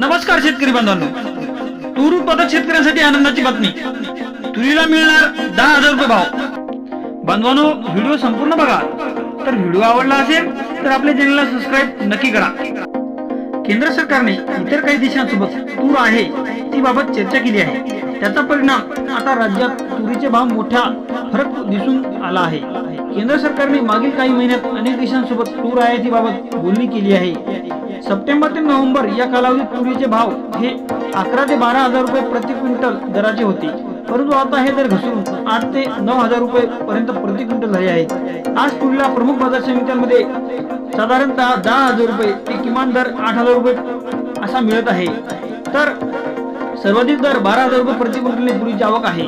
नमस्कार शेतकरी बांधवांनो तूर उत्पादक शेतकऱ्यांसाठी आनंदाची बातमी. तुरीला मिळणार दहा हजार रुपये भाव. बांधवांनो व्हिडिओ संपूर्ण बघा. तर व्हिडिओ आवडला असेल तर आपल्या चॅनलला सबस्क्राईब नक्की करा. केंद्र सरकारने इतर काही देशांसोबत तूर आहे ती बाबत चर्चा केली आहे. त्याचा परिणाम आता राज्यात तुरीचे भाव मोठा फरक दिसून आला आहे. केंद्र सरकारने मागील काही महिन्यात अनेक देशांसोबत तूर आयातीबाबत बोलणी केली आहे. सप्टेंबर ते नोव्हेंबर या कालावधीत तुरीचे भाव हे अकरा ते बारा हजार रुपये प्रति क्विंटल दराचे होते. परंतु आता हे दर घसरून आठ ते नऊ हजार रुपये पर्यंत प्रति क्विंटल झाले आहे आज तुरीला प्रमुख बाजार समित्यांमध्ये साधारणतः दहा हजार रुपये ते किमान दर आठ हजार रुपये असा मिळत आहे. तर सर्वाधिक दर बारा हजार रुपये प्रति क्विंटल तुरीची आवक आहे.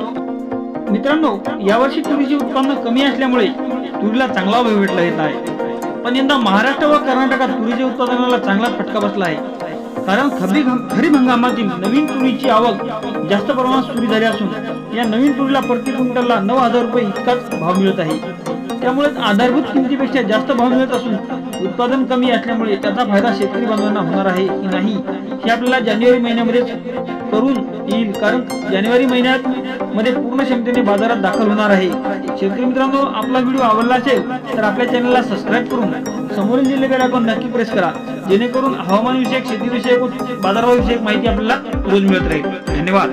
मित्रांनो यावर्षी तुरीचे उत्पन्न कमी असल्यामुळे तुरीला चांगला भाव भेटला येत आहे. पण यंदा महाराष्ट्र व कर्नाटकात तुरीच्या उत्पादनाला चांगला फटका बसला आहे. कारण खबी खरीप हंगामातील नवीन तुरीची आवक जास्त प्रमाणात सुरू झाली असून या नवीन तुरीला प्रति क्विंटलला नऊ हजार रुपये इतकाच भाव मिळत आहे. त्यामुळे आधारभूत किमतीपेक्षा जास्त भाव मिळत असून उत्पादन कमी असल्यामुळे त्याचा फायदा शेतकरी बांधवांना होणार आहे की नाही हे आपल्याला जानेवारी महिन्यामध्येच करून येईल. कारण जानेवारी महिन्यात मध्ये पूर्ण क्षमतेने बाजारात दाखल होणार आहे. शेतकरी मित्रांनो आपला व्हिडिओ आवडला असेल तर आपल्या चॅनलला सबस्क्राईब करून समोरील दिलेल्या आपण नक्की प्रेस करा. जेणेकरून हवामान विषयक शेतीविषयक व माहिती आपल्याला रोज मिळत राहील. धन्यवाद.